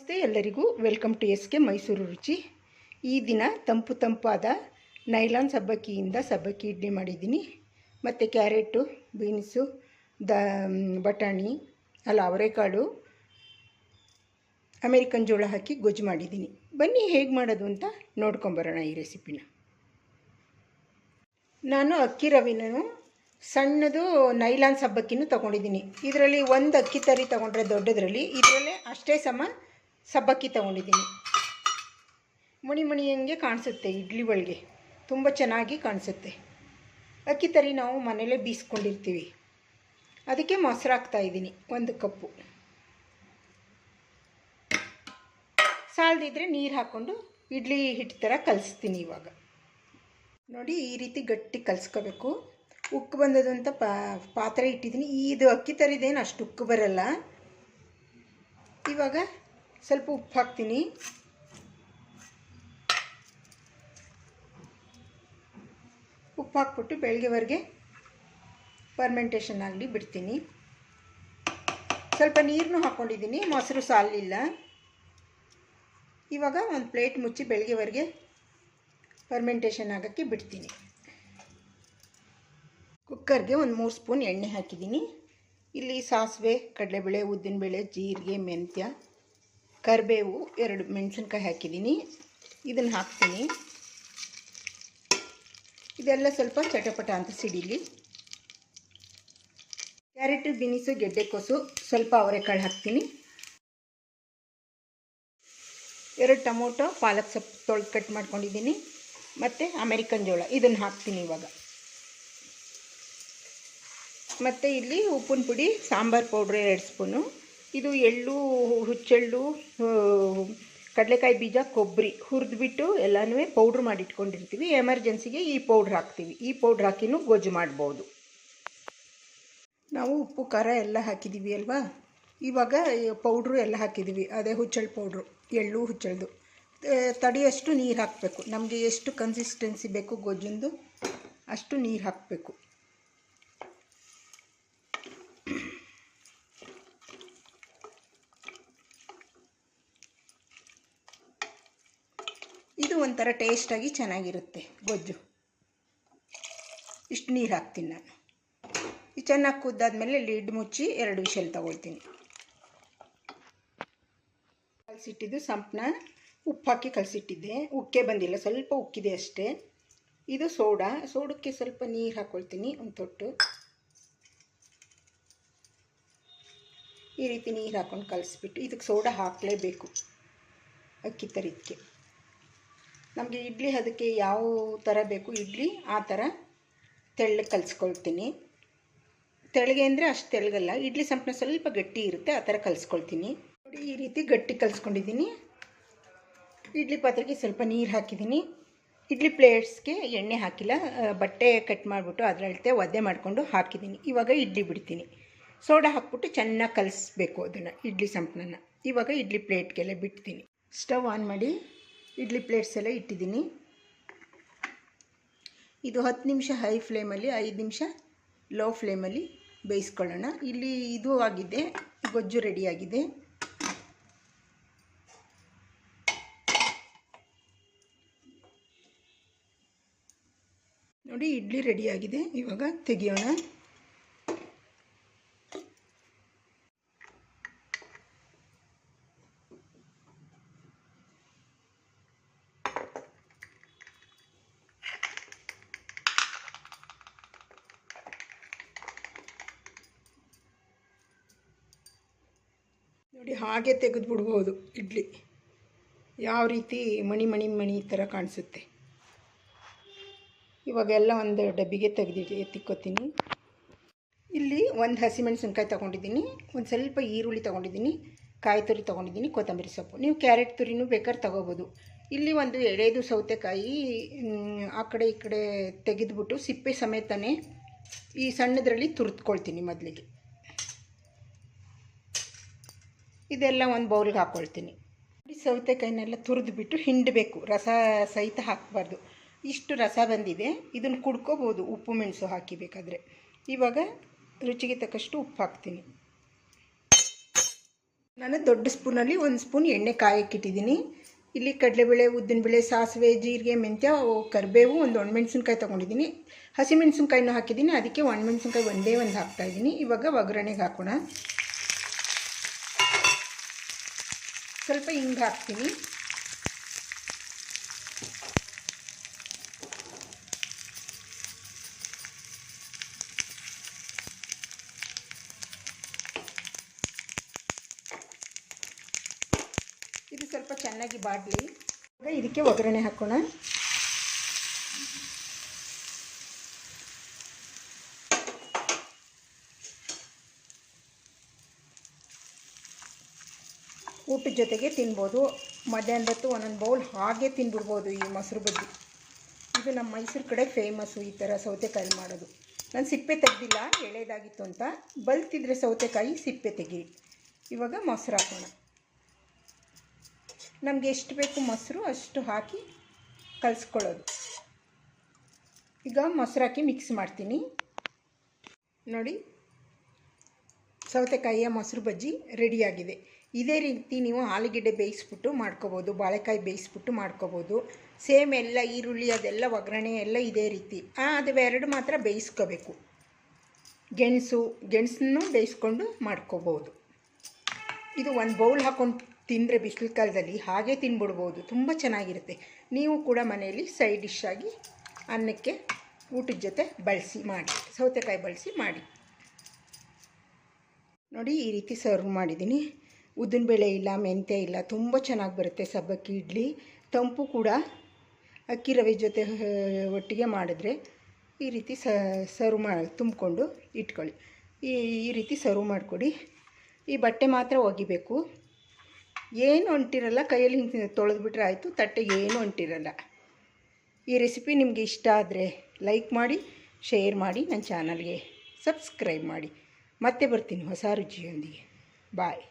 ನಮಸ್ತೆ ಎಲ್ಲರಿಗೂ welcome to S K Mysuru ರುಚಿ. ಈ ದಿನ ತಂಪು ತಂಪಾದ ನೈಲಾನ್ ಸಬ್ಬಕ್ಕಿಯಿಂದ ಸಬ್ಬಕ್ಕಿ ಇಡ್ಲಿ ಮಾಡಿದ್ದೀನಿ. ಮತ್ತು ಕ್ಯಾರೆಟು, ಬೀನ್ಸು, ದ ಬಟಾಣಿ, ಅಲ್ಲ ಅವರೆಕಾಳು, ಅಮೇರಿಕನ್ ಜೋಳ ಹಾಕಿ ಗೊಜ್ಜು ಮಾಡಿದ್ದೀನಿ. ಬನ್ನಿ ಹೇಗೆ ಮಾಡೋದು ಅಂತ ನೋಡ್ಕೊಂಬರೋಣ ಈ ರೆಸಿಪಿನ. ನಾನು ಅಕ್ಕಿ ರವಿನೂ ಸಣ್ಣದು ನೈಲಾನ್ ಸಬ್ಬಕ್ಕಿನೂ ತೊಗೊಂಡಿದ್ದೀನಿ. ಇದರಲ್ಲಿ ಒಂದು ಅಕ್ಕಿ ತರಿ ತೊಗೊಂಡ್ರೆ ದೊಡ್ಡದರಲ್ಲಿ, ಇದರಲ್ಲೇ ಅಷ್ಟೇ ಸಮ ಸಬ್ಬಕ್ಕಿ ತೊಗೊಂಡಿದ್ದೀನಿ. ಮಣಿ ಹಂಗೆ ಕಾಣಿಸುತ್ತೆ, ಇಡ್ಲಿ ಒಳಗೆ. ತುಂಬ ಚೆನ್ನಾಗಿ ಕಾಣಿಸುತ್ತೆ. ಅಕ್ಕಿ ತರಿ ನಾವು ಮನೇಲೇ ಬೀಸ್ಕೊಂಡಿರ್ತೀವಿ. ಅದಕ್ಕೆ ಮೊಸರು ಹಾಕ್ತಾಯಿದ್ದೀನಿ ಒಂದು ಕಪ್ಪು. ಸಾಲದಿದ್ದರೆ ನೀರು ಹಾಕ್ಕೊಂಡು ಇಡ್ಲಿ ಹಿಟ್ಟು ಥರ ಕಲಿಸ್ತೀನಿ ಇವಾಗ. ನೋಡಿ, ಈ ರೀತಿ ಗಟ್ಟಿ ಕಲಿಸ್ಕೋಬೇಕು. ಉಕ್ಕು ಬಂದದ್ದು ಅಂತ ಪಾತ್ರೆ ಇಟ್ಟಿದ್ದೀನಿ. ಇದು ಅಕ್ಕಿ ತರಿದೇನು ಅಷ್ಟು ಉಕ್ಕು ಬರಲ್ಲ. ಇವಾಗ ಸ್ವಲ್ಪ ಉಪ್ಪು ಹಾಕ್ತೀನಿ. ಉಪ್ಪು ಹಾಕ್ಬಿಟ್ಟು ಬೆಳಗ್ಗೆವರೆಗೆ ಫರ್ಮೆಂಟೇಷನ್ ಆಗಲಿ ಬಿಡ್ತೀನಿ. ಸ್ವಲ್ಪ ನೀರನ್ನು ಹಾಕ್ಕೊಂಡಿದ್ದೀನಿ ಮೊಸರು ಸಾಲಿಲ್ಲ. ಇವಾಗ ಒಂದು ಪ್ಲೇಟ್ ಮುಚ್ಚಿ ಬೆಳಗ್ಗೆವರೆಗೆ ಫರ್ಮೆಂಟೇಷನ್ ಆಗೋಕ್ಕೆ ಬಿಡ್ತೀನಿ. ಕುಕ್ಕರ್ಗೆ ಒಂದು ಮೂರು ಸ್ಪೂನ್ ಎಣ್ಣೆ ಹಾಕಿದ್ದೀನಿ. ಇಲ್ಲಿ ಸಾಸಿವೆ, ಕಡಲೆಬೇಳೆ, ಉದ್ದಿನಬೇಳೆ, ಜೀರಿಗೆ, ಮೆಂತ್ಯ ಕರಿಬೇವು ಎರಡು ಮೆಣಸಿನ್ಕಾಯಿ ಹಾಕಿದ್ದೀನಿ. ಇದನ್ನು ಹಾಕ್ತೀನಿ. ಇದೆಲ್ಲ ಸ್ವಲ್ಪ ಚಟಪಟ ಅಂತ ಸಿಡಿಲಿ. ಕ್ಯಾರೆಟು, ಬೀನಿಸು ಗೆಡ್ಡೆಕೋಸು ಸ್ವಲ್ಪ ಅವರೆಕಾಳು ಹಾಕ್ತೀನಿ. ಎರಡು ಟೊಮೊಟೊ, ಪಾಲಕ್ ಸೊಪ್ಪು ತೊಳೆದು ಕಟ್ ಮಾಡ್ಕೊಂಡಿದ್ದೀನಿ. ಮತ್ತು ಅಮೆರಿಕನ್ ಜೋಳ, ಇದನ್ನು ಹಾಕ್ತೀನಿ ಇವಾಗ. ಮತ್ತು ಇಲ್ಲಿ ಉಪ್ಪಿನ ಪುಡಿ, ಸಾಂಬಾರು ಪೌಡ್ರ್ ಎರಡು ಸ್ಪೂನು. ಇದು ಎಳ್ಳು, ಹುಚ್ಚೆಳ್ಳು ಕಡಲೆಕಾಯಿ ಬೀಜ, ಕೊಬ್ಬರಿ ಹುರಿದ್ಬಿಟ್ಟು ಎಲ್ಲನೂ ಪೌಡ್ರ್ ಮಾಡಿ ಇಟ್ಕೊಂಡಿರ್ತೀವಿ ಎಮರ್ಜೆನ್ಸಿಗೆ ಈ ಪೌಡ್ರ್ ಹಾಕ್ತೀವಿ. ಈ ಪೌಡ್ರ್ ಹಾಕಿನೂ ಗೊಜ್ಜು ಮಾಡ್ಬೋದು. ನಾವು ಉಪ್ಪು, ಖಾರ ಎಲ್ಲ ಹಾಕಿದ್ದೀವಿ ಅಲ್ವಾ? ಇವಾಗ ಪೌಡ್ರು ಎಲ್ಲ ಹಾಕಿದ್ದೀವಿ ಅದೇ ಹುಚ್ಚೆಳ್ಳು ಪೌಡ್ರು ಎಳ್ಳು ಹುಚ್ಚಳ್ದು ತಡಿಯಷ್ಟು ನೀರು ಹಾಕಬೇಕು. ನಮಗೆ ಎಷ್ಟು ಕನ್ಸಿಸ್ಟೆನ್ಸಿ ಬೇಕು ಗೊಜ್ಜಿಂದು, ಅಷ್ಟು ನೀರು ಹಾಕಬೇಕು. ಇದು ಒಂಥರ ಟೇಸ್ಟಾಗಿ ಚೆನ್ನಾಗಿರುತ್ತೆ, ಗೊಜ್ಜು. ಇಷ್ಟು ನೀರು ಹಾಕ್ತೀನಿ ನಾನು. ಇದು ಚೆನ್ನಾಗಿ ಕುದ್ದಾದ್ಮೇಲೆ ಲಿಡ್ ಮುಚ್ಚಿ ಎರಡು ವಿಷಲ್ ತಗೊಳ್ತೀನಿ. ಕಲಸಿಟ್ಟಿದ್ದು ಸಂಪನ್ನ ಉಪ್ಪು ಹಾಕಿ ಕಲಸಿಟ್ಟಿದ್ದೆ. ಉಕ್ಕೆ ಬಂದಿಲ್ಲ, ಸ್ವಲ್ಪ ಉಕ್ಕಿದೆ ಅಷ್ಟೇ. ಇದು ಸೋಡಾ. ಸೋಡಕ್ಕೆ ಸ್ವಲ್ಪ ನೀರು ಹಾಕ್ಕೊಳ್ತೀನಿ ಒಂದು ತೊಟ್ಟು. ಈ ರೀತಿ ನೀರು ಹಾಕ್ಕೊಂಡು ಕಲಿಸ್ಬಿಟ್ಟು ಇದಕ್ಕೆ ಸೋಡಾ ಹಾಕಲೇಬೇಕು ಅಕ್ಕಿ ತರಿದಕ್ಕೆ ನಮಗೆ ಇಡ್ಲಿ ಅದಕ್ಕೆ ಯಾವ ಥರ ಬೇಕು ಇಡ್ಲಿ, ಆ ಥರ ತೆಳ್ಳಗೆ ಕಲಿಸ್ಕೊಳ್ತೀನಿ. ತೆಳ್ಳಗೆ ಅಂದರೆ ಅಷ್ಟು ತೆಳ್ಳಗಲ್ಲ, ಇಡ್ಲಿ ಸಂಪ್ನ ಸ್ವಲ್ಪ ಗಟ್ಟಿ ಇರುತ್ತೆ, ಆ ಥರ ಕಲಿಸ್ಕೊಳ್ತೀನಿ. ನೋಡಿ, ಈ ರೀತಿ ಗಟ್ಟಿ ಕಲಿಸ್ಕೊಂಡಿದ್ದೀನಿ. ಇಡ್ಲಿ ಪಾತ್ರೆಗೆ ಸ್ವಲ್ಪ ನೀರು ಹಾಕಿದ್ದೀನಿ. ಇಡ್ಲಿ ಪ್ಲೇಟ್ಸ್ಗೆ ಎಣ್ಣೆ ಹಾಕಿಲ್ಲ ಬಟ್ಟೆ ಕಟ್ ಮಾಡಿಬಿಟ್ಟು ಅದರಳತೆ ಒದ್ದೆ ಮಾಡಿಕೊಂಡು ಹಾಕಿದ್ದೀನಿ. ಇವಾಗ ಇಡ್ಲಿ ಬಿಡ್ತೀನಿ. ಸೋಡಾ ಹಾಕ್ಬಿಟ್ಟು ಚೆನ್ನಾಗಿ ಕಲಿಸ್ಬೇಕು ಅದನ್ನು, ಇಡ್ಲಿ ಸಂಪಣನ ಇವಾಗ ಇಡ್ಲಿ ಪ್ಲೇಟ್ಗೆಲ್ಲ ಬಿಡ್ತೀನಿ. ಸ್ಟವ್ ಆನ್ ಮಾಡಿ. ಇಡ್ಲಿ ಪ್ಲೇಟ್ಸ್ ಎಲ್ಲ ಇಟ್ಟಿದ್ದೀನಿ. ಇದು ಹತ್ತು ನಿಮಿಷ ಹೈ ಫ್ಲೇಮಲ್ಲಿ ಐದು ನಿಮಿಷ ಲೋ ಫ್ಲೇಮಲ್ಲಿ ಬೇಯಿಸ್ಕೊಳ್ಳೋಣ. ಇಲ್ಲಿ ಇದು ಆಗಿದೆ, ಗೊಜ್ಜು ರೆಡಿಯಾಗಿದೆ ನೋಡಿ, ಇಡ್ಲಿ ರೆಡಿಯಾಗಿದೆ ಇವಾಗ ತೆಗಿಯೋಣ. ನೋಡಿ ಹಾಗೆ ತೆಗೆದು ಬಿಡ್ಬೋದು ಇಡ್ಲಿ. ಯಾವ ರೀತಿ ಮಣಿ ಮಣಿ ಮಣಿ ಥರ ಕಾಣಿಸುತ್ತೆ. ಇವಾಗೆಲ್ಲ ಒಂದು ಡಬ್ಬಿಗೆ ತೆಗೆದಿ ಎತ್ತಿಕ್ಕೋತೀನಿ. ಇಲ್ಲಿ ಒಂದು ಹಸಿಮೆಣಸಿನ್ಕಾಯಿ ತೊಗೊಂಡಿದ್ದೀನಿ, ಒಂದು ಸ್ವಲ್ಪ ಈರುಳ್ಳಿ ತೊಗೊಂಡಿದ್ದೀನಿ, ಕಾಯಿ ತುರಿ ತೊಗೊಂಡಿದ್ದೀನಿ, ಕೊತ್ತಂಬರಿ ಸೊಪ್ಪು. ನೀವು ಕ್ಯಾರೆಟ್ ತುರಿನೂ ಬೇಕಾದ್ರೆ ತೊಗೋಬೋದು. ಇಲ್ಲಿ ಒಂದು ಎಳೆದು ಸೌತೆಕಾಯಿ ಆ ಕಡೆ ಈ ಕಡೆ ತೆಗೆದುಬಿಟ್ಟು ಸಿಪ್ಪೆ ಸಮೇತನೇ ಈ ಸಣ್ಣದರಲ್ಲಿ ತುರಿದ್ಕೊಳ್ತೀನಿ ಮೊದಲಿಗೆ. ಇದೆಲ್ಲ ಒಂದು ಬೌಲ್ಗೆ ಹಾಕ್ಕೊಳ್ತೀನಿ ಸೌತೆಕಾಯಿನೆಲ್ಲ ತುರಿದ್ಬಿಟ್ಟು ಹಿಂಡಬೇಕು. ರಸ ಸಹಿತ ಹಾಕಬಾರ್ದು. ಇಷ್ಟು ರಸ ಬಂದಿದೆ. ಇದನ್ನು ಕುಡ್ಕೋಬೋದು. ಉಪ್ಪು ಮೆಣಸು ಹಾಕಿ ಬೇಕಾದರೆ. ಇವಾಗ ರುಚಿಗೆ ತಕ್ಕಷ್ಟು ಉಪ್ಪು ಹಾಕ್ತೀನಿ. ನಾನು ದೊಡ್ಡ ಸ್ಪೂನಲ್ಲಿ ಒಂದು ಸ್ಪೂನ್ ಎಣ್ಣೆ ಕಾಯಕ್ಕಿಟ್ಟಿದ್ದೀನಿ ಇಲ್ಲಿ ಕಡಲೆಬೇಳೆ, ಉದ್ದಿನಬೇಳೆ, ಸಾಸಿವೆ, ಜೀರಿಗೆ, ಮೆಂತ್ಯ ಕರಿಬೇವು, ಒಂದು ಒಣಮೆಣ್ಸಿನ್ಕಾಯಿ ತೊಗೊಂಡಿದ್ದೀನಿ. ಹಸಿಮೆಣಸಿನ್ಕಾಯಿನೂ ಹಾಕಿದ್ದೀನಿ. ಅದಕ್ಕೆ ಒಣಮೆಣ್ಸಿನ್ಕಾಯಿ ಒಂದೇ ಒಂದು ಹಾಕ್ತಾಯಿದ್ದೀನಿ ಇವಾಗ ಒಗ್ಗರಣೆಗೆ ಹಾಕೋಣ. ಸ್ವಲ್ಪ ಹಿಂಗೆ ಹಾಕ್ತೀನಿ. ಇದು ಸ್ವಲ್ಪ ಚೆನ್ನಾಗಿ ಬಾಡಲಿ ಇವಾಗ ಇದಕ್ಕೆ ಒಗ್ಗರಣೆ ಹಾಕೋಣ. ಊಟದ ಜೊತೆಗೆ ತಿನ್ಬೋದು. ಮಧ್ಯಾಹ್ನದತ್ತು ಒಂದೊಂದು ಬೌಲ್ ಹಾಗೆ ತಿಂದ್ಬಿಡ್ಬೋದು ಈ ಮೊಸರು ಬಜ್ಜಿ. ಇದು ನಮ್ಮ ಮೈಸೂರು ಕಡೆ ಫೇಮಸ್ಸು ಈ ಥರ ಸೌತೆಕಾಯಿ ಮಾಡೋದು. ನಾನು ಸಿಪ್ಪೆ ತೆಗೆದಿಲ್ಲ, ಎಳೆದಾಗಿತ್ತು ಅಂತ. ಬಲ್ತಿದ್ರೆ ಸೌತೆಕಾಯಿ, ಸಿಪ್ಪೆ ತೆಗಿ ಇವಾಗ ಮೊಸರು ಹಾಕೋಣ. ನಮಗೆ ಎಷ್ಟು ಬೇಕು ಮೊಸರು ಅಷ್ಟು ಹಾಕಿ ಕಲಿಸ್ಕೊಳ್ಳೋದು. ಈಗ ಮೊಸರು ಹಾಕಿ ಮಿಕ್ಸ್ ಮಾಡ್ತೀನಿ. ನೋಡಿ, ಸೌತೆಕಾಯಿಯ ಮೊಸರು ಬಜ್ಜಿ ರೆಡಿಯಾಗಿದೆ ಇದೇ ರೀತಿ ನೀವು ಆಲೂಗೆಡ್ಡೆ ಬೇಯಿಸ್ಬಿಟ್ಟು ಮಾಡ್ಕೋಬೋದು, ಬಾಳೆಕಾಯಿ ಬೇಯಿಸ್ಬಿಟ್ಟು ಮಾಡ್ಕೋಬೋದು. ಸೇಮ್ ಎಲ್ಲ ಈರುಳ್ಳಿ, ಅದೆಲ್ಲ ಒಗ್ಗರಣೆ ಎಲ್ಲ ಇದೇ ರೀತಿ. ಅದು ಎರಡು ಮಾತ್ರ ಬೇಯಿಸ್ಕೋಬೇಕು. ಗೆಣಸು, ಗೆಣಸನ್ನು ಬೇಯಿಸ್ಕೊಂಡು ಮಾಡ್ಕೋಬೋದು. ಇದು ಒಂದು ಬೌಲ್ ಹಾಕ್ಕೊಂಡು ತಿಂದರೆ ಬಿಸಿಲು ಕಾಲದಲ್ಲಿ ಹಾಗೆ ತಿನ್ಬಿಡ್ಬೋದು. ತುಂಬ ಚೆನ್ನಾಗಿರುತ್ತೆ. ನೀವು ಕೂಡ ಮನೆಯಲ್ಲಿ ಸೈಡ್ ಡಿಶ್ ಆಗಿ ಅನ್ನಕ್ಕೆ ಊಟದ ಜೊತೆ ಬಳಸಿ ಮಾಡಿ, ಸೌತೆಕಾಯಿ ಬಳಸಿ ಮಾಡಿ. ನೋಡಿ, ಈ ರೀತಿ ಸರ್ವ್ ಮಾಡಿದ್ದೀನಿ. ಉದ್ದಿನಬೇಳೆ ಇಲ್ಲ, ಮೆಂತ್ಯ ಇಲ್ಲ, ತುಂಬ ಚೆನ್ನಾಗಿ ಬರುತ್ತೆ ಸಬ್ಬಕ್ಕಿ, ಇಡ್ಲಿ. ತಂಪು ಕೂಡ ಅಕ್ಕಿ ರವೆ ಜೊತೆ ಒಟ್ಟಿಗೆ ಮಾಡಿದ್ರೆ ಈ ರೀತಿ ಸರ್ವ್ ಮಾಡಿ ತುಂಬಿಕೊಂಡು ಇಟ್ಕೊಳ್ಳಿ. ಈ ಈ ರೀತಿ ಸರ್ವ್ ಮಾಡಿಕೊಡಿ. ಈ ಬಟ್ಟೆ ಮಾತ್ರ ಒಗಿಬೇಕು. ಏನು ಅಂಟಿರಲ್ಲ, ಕೈಯಲ್ಲಿ ಹಿಂಗೆ ತೊಳೆದ್ಬಿಟ್ರೆ ಆಯಿತು, ತಟ್ಟೆಗೆ ಏನು ಅಂಟಿರಲ್ಲ. ಈ ರೆಸಿಪಿ ನಿಮಗೆ ಇಷ್ಟ ಆದರೆ ಲೈಕ್ ಮಾಡಿ ಶೇರ್ ಮಾಡಿ ನನ್ನ ಚಾನಲ್ಗೆ ಸಬ್ಸ್ಕ್ರೈಬ್ ಮಾಡಿ. ಮತ್ತೆ ಬರ್ತೀನಿ ಹೊಸ ರುಚಿಯೊಂದಿಗೆ. ಬಾಯ್